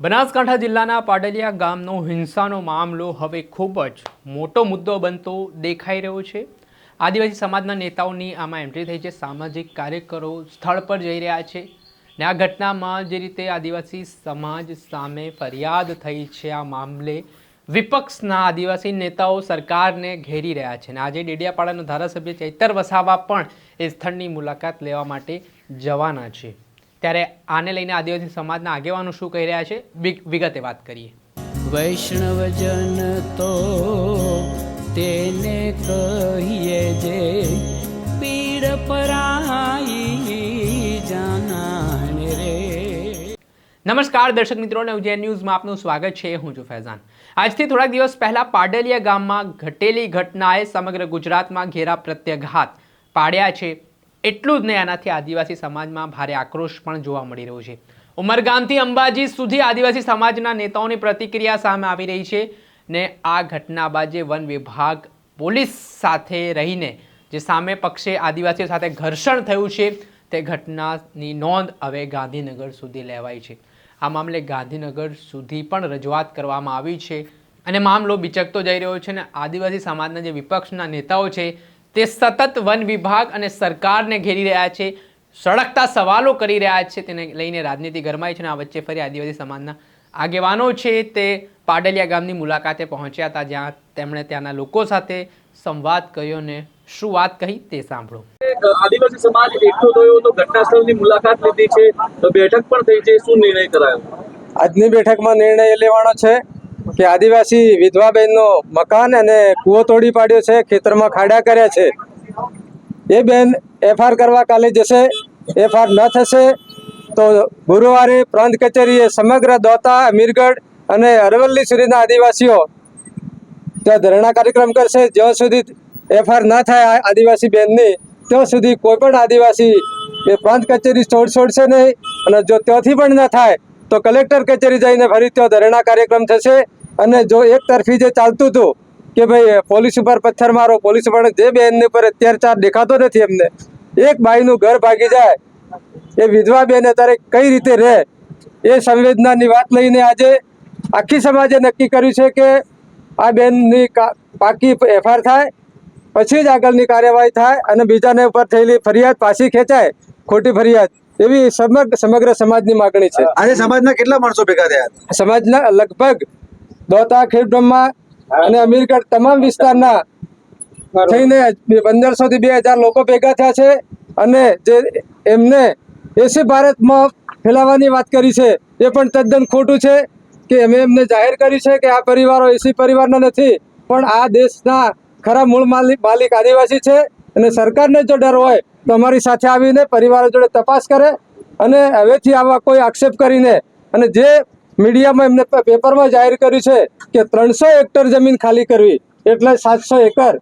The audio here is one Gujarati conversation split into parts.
બનાસકાંઠા જિલ્લાના પાડલિયા ગામનો હિંસાનો મામલો હવે ખૂબ જ મોટો મુદ્દો બનતો દેખાઈ રહ્યો છે. આદિવાસી સમાજના નેતાઓની આમાં એન્ટ્રી થઈ છે. સામાજિક કાર્યકરો સ્થળ પર જઈ રહ્યા છે ને આ ઘટનામાં જે રીતે આદિવાસી સમાજ સામે ફરિયાદ થઈ છે, આ મામલે વિપક્ષના આદિવાસી નેતાઓ સરકારને ઘેરી રહ્યા છે અને આજે ડેડિયાપાડાના ધારાસભ્ય ચૈતર વસાવા પણ એ સ્થળની મુલાકાત લેવા માટે જવાના છે. ત્યારે આને લઈને આદિવાસી સમાજના આગેવાનો શું કહી રહ્યા છે? વિગતે વાત કરીએ. વૈષ્ણવજન તો તેને કહીએ જે પીડ પરાઈ જાનાને રે. નમસ્કાર દર્શક મિત્રો નવજે ન્યૂઝમાં આપનું સ્વાગત છે. હું છું ફૈઝાન. આજથી થોડાક દિવસ પહેલા પાડલિયા ગામમાં ઘટેલી ઘટનાએ સમગ્ર ગુજરાતમાં ઘેરા પ્રત્યાઘાત પાડ્યા છે. એટલું જ નહીં, આનાથી આદિવાસી સમાજમાં ભારે આક્રોશ પણ જોવા મળી રહ્યો છે. ઉમરગામથી અંબાજી સુધી આદિવાસી સમાજના નેતાઓની પ્રતિક્રિયા સામે આવી રહી છે ને આ ઘટના બાદ જે વન વિભાગ પોલીસ સાથે રહીને જે સામે પક્ષે આદિવાસીઓ સાથે ઘર્ષણ થયું છે, તે ઘટનાની નોંધ હવે ગાંધીનગર સુધી લેવાઈ છે. આ મામલે ગાંધીનગર સુધી પણ રજૂઆત કરવામાં આવી છે અને મામલો બિચકતો જઈ રહ્યો છે અને આદિવાસી સમાજના જે વિપક્ષના નેતાઓ છે તે સતત વન વિભાગ અને સરકારને ઘેરી રહ્યા છે સળગતા સવાલો કરી રહ્યા છે તેને લઈને રાજનીતિ ગરમાઈ છે અને આ વચ્ચે ફરી આદિવાસી સમાજના આગેવાનો છે તે પાડલિયા ગામની મુલાકાતે પહોંચ્યા હતા જ્યાં તેમણે ત્યાંના લોકો સાથે સંવાદ કર્યો અને શું વાત કહી તે સાંભળો. આદિવાસી સમાજ એકઠો થયો તો ઘટનાસ્થળની મુલાકાત લીધી છે તો બેઠક પણ થઈ છે શું નિર્ણય કરાયો? આજની બેઠકમાં નિર્ણય લેવાનો છે. કે આદિવાસી વિધવાબેનનો મકાન અને કૂવો તોડી પાડ્યો છે, ખેતરમાં ખાડા કર્યા છે. એ બેન એફઆર કરવા કાલે જશે, એફઆર ન થશે તો ગુરુવારે પ્રાંત કચેરીએ સમગ્ર દોતા, અમીરગઢ અને અરવલ્લી સુધીના આદિવાસીઓ ત્યાં ધરણા કાર્યક્રમ કરશે. જ્યાં સુધી એફઆર ન થાય આદિવાસી બેનની, ત્યાં સુધી કોઈ પણ આદિવાસી એ પ્રાંત કચેરી છોડ છોડશે નહીં. અને જો ત્યાંથી પણ ન થાય, તો કલેક્ટર કચેરી જઈને ફરી ત્યાં ધરણા કાર્યક્રમ થશે. અને જો એક તરફી જે ચાલતું હતું કે ભાઈ પોલીસ ઉપર પથ્થર મારો પોલીસ ઉપર જે બેનની ઉપર અત્યાચાર દેખાતો નથી એમને. એક બાઈનું ઘર ભાગી જાય. એ વિધવા બેન અત્યારે કઈ રીતે રહે? એ સંવેદનાની વાત લઈને આજે આખી સમાજે નક્કી કર્યું છે કે આ બેનની પાકી એફઆર થાય પછી જ આગળની કાર્યવાહી થાય અને બીજાને ઉપર થયેલી ફરિયાદ પાછી ખેંચાય ખોટી ફરિયાદ. એવી સમગ્ર સમગ્ર સમાજની માગણી છે. આજે સમાજના કેટલા માણસો ભેગા થયા? સમાજના લગભગ દોતા ખેડબ્રહ્મા અને અમીરગઢ તમામ વિસ્તારના થઈને પંદરસો થી બે હજાર લોકો ભેગા થયા છે અને જે એમને એસી ભારતમાં ફેલાવવાની વાત કરી છે એ પણ તદ્દન ખોટું છે કે અમે એમને જાહેર કર્યું છે કે આ પરિવારો એસી પરિવારના નથી પણ આ દેશના ખરા મૂળ માલિક માલિક આદિવાસી છે અને સરકારને જો ડર હોય તો અમારી સાથે આવીને પરિવારો જોડે તપાસ કરે અને હવેથી આવા કોઈ આક્ષેપ કરીને અને જે મીડિયામાં એમને પેપરમાં જાહેર કર્યું છે કે ત્રણસો હેક્ટર જમીન ખાલી કરવી, એટલે સાતસો એકર.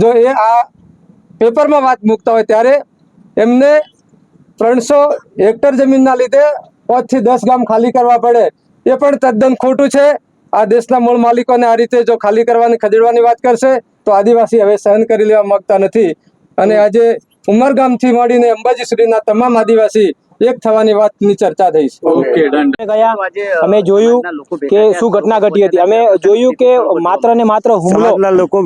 જો એ આ પેપરમાં વાત મૂકતા હોય ત્યારે એમને ત્રણસો હેક્ટર જમીનના લીધે પાંચથી દસ ગામ ખાલી કરવા પડે. એ પણ તદ્દન ખોટું છે. આ દેશના મૂળ માલિકોને આ રીતે જો ખાલી કરવાની, ખદેડવાની વાત કરશે, તો આદિવાસી હવે સહન કરી લેવા માંગતા નથી. અને આજે ઉમરગામથી મળીને અંબાજી સુધીના તમામ આદિવાસી એક થવાની વાતની ચર્ચા થઈ છે ઓકે ગયા અમે જોયું કે શું ઘટના ઘટી હતી. અમે જોયું કે માત્ર ને માત્ર હુમલો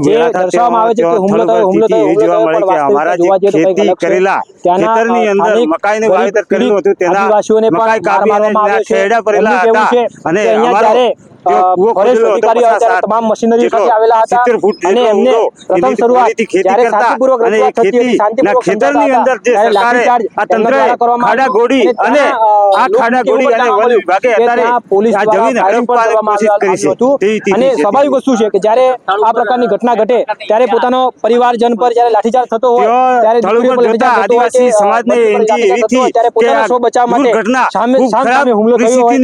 જે દર્શાવવામાં આવે છે કે હુમલો થયો હુમલો થયો જોવા મળે કે અમારા જોવા જઈએ તો ખેતી કરેલા ખેતરની અંદર મકાઈનું વાવેતર કર્યું હતું તેના આદિવાસીઓને પણ કાપી મારવામાં આવ્યો છે. અને અહીંયા જ્યારે, ફોરેસ્ટ અધિકારીઓ તમામ મશીનરીઓ સાથે આવેલા હતા અને એમને પ્રથમ શરૂઆત જ્યારે શાંતિપૂર્વક રજૂઆત થતી હતી, શાંતિપૂર્વક ખેતરની અંદર જે સરકારે આ તંત્રએ ખાડા આવ્યો. અને આ ખાડા કેવું અને વન વિભાગે અત્યારે પોલીસ આ જમીન હડપવાની કોશિશ કરી છે. આવ્યું હતું. તેવી સ્થિતિ અને સ્વાભાવિક વસ્તુ છે કે જ્યારે આ પ્રકારની ઘટના ઘટે ત્યારે પોતાનો પરિવારજન પર જ્યારે લાઠીચાર્જ થતો હોય ત્યારે દીકરી પર જતા આદિવાસી સમાજ સમાજને એનજી કે પોતાના બચાવ માટે સામે હુમલો થયો હોય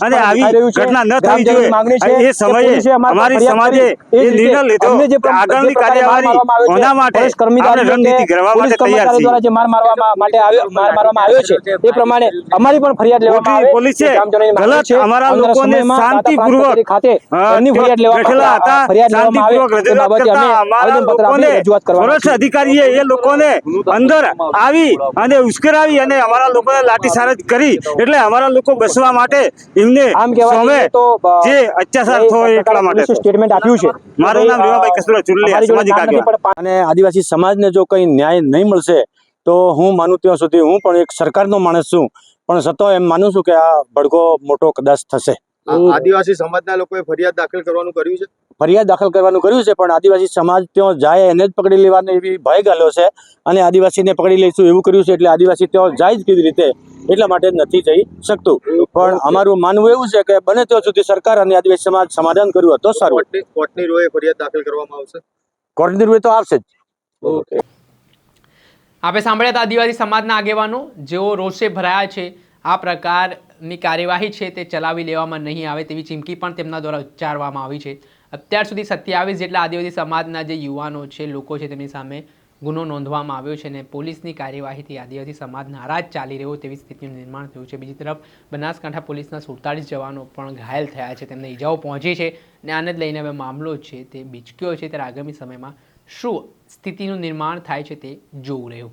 અને આવી રહ્યું છે. ઘટના ન થવી ગ્રામજનો માંગણી છે એ સમયે અમારા પર અમારી સમાજે એ એ જ રીતે નિર્ણય લીધો અમને જે કે પ્રમ- આગળની જે પ્રકારે માર કાર્યવાહી મારવામાં આવ્યો છે, કોના માટે આપણે રણનીતિ કે માટે તૈયાર છીએ. દ્વારા જે માર મારવા માટે આવ્યો માર મારવામાં આવ્યો છે એ પ્રમાણે અમારી પણ ફરિયાદ લેવામાં આવે પોલીસે એ ગ્રામજનોની માંગણી ગલત અમારા લોકોને શાંતિપૂર્વક ખાતે હા, ફરિયાદ લેવા હતા ફરિયાદ શાંતિપૂર્વક રજૂઆત કરતા અમારા લોકોને રજૂઆત કરવાના ફોરેસ્ટ છીએ. અધિકારીએ એ લોકોને અંદર આવી અને ઉશ્કેરાવી અને અમારા લોકોને લાઠીચાર્જ કરી એટલે અમારા લોકો બસવા માટે એમને આમ કહેવાય તો જે અત્યાચાર થયો એટલા માટે સ્ટેટમેન્ટ આપ્યું છે. મારું નામ રેવાભાઈ કસ્તુરભાઈ ચુલ્લી સામાજિક આગેવાન. અને આદિવાસી સમાજને જો કંઈ ન્યાય નહીં મળશે તો હું માનું ત્યાં સુધી હું પણ એક સરકારનો માણસ છું. પણ છતાં એમ માનું છું કે આ ભડકો મોટો કદાચ થશે. આદિવાસી સમાજના લોકોએ ફરિયાદ દાખલ કરવાનું કર્યું છે? ફરિયાદ દાખલ કરવાનું કર્યું છે પણ આદિવાસી સમાજ ત્યાં જાય એને જ પકડી લેવાનો એવી ભય ગાલ્યો છે અને આદિવાસીને પકડી લઈશું એવું કર્યું છે એટલે આદિવાસી ત્યાં જાય જ કેવી રીતે એટલા માટે નથી જઈ શકતું. પણ અમારું માનવું એવું છે કે બને ત્યાં સુધી સરકાર અને આદિવાસી સમાજ સમાધાન કર્યું હતો તો સારું કોર્ટની રોએ ફરિયાદ દાખલ કરવામાં આવશે? કોર્ટની રૂએ તો આવશે જ. આપણે સાંભળ્યા હતા આદિવાસી સમાજના આગેવાનો જેઓ રોષે ભરાયા છે આ પ્રકારની કાર્યવાહી છે તે ચલાવી લેવામાં નહીં આવે તેવી ચીમકી પણ તેમના દ્વારા ઉચ્ચારવામાં આવી છે. અત્યાર સુધી સત્યાવીસ જેટલા આદિવાસી સમાજના જે યુવાનો છે, લોકો છે તેમની સામે ગુનો નોંધવામાં આવ્યો છે અને પોલીસની કાર્યવાહીથી આદિવાસી સમાજ નારાજ ચાલી રહ્યો તેવી સ્થિતિનું નિર્માણ થયું છે. બીજી તરફ, બનાસકાંઠા પોલીસના સુડતાલીસ જવાનો પણ ઘાયલ થયા છે. તેમને ઈજાઓ પહોંચી છે અને આને લઈને હવે મામલો છે તે બીચક્યો છે. ત્યારે આગામી સમયમાં શું સ્થિતિનું નિર્માણ થાય છે તે જોવું રહ્યું.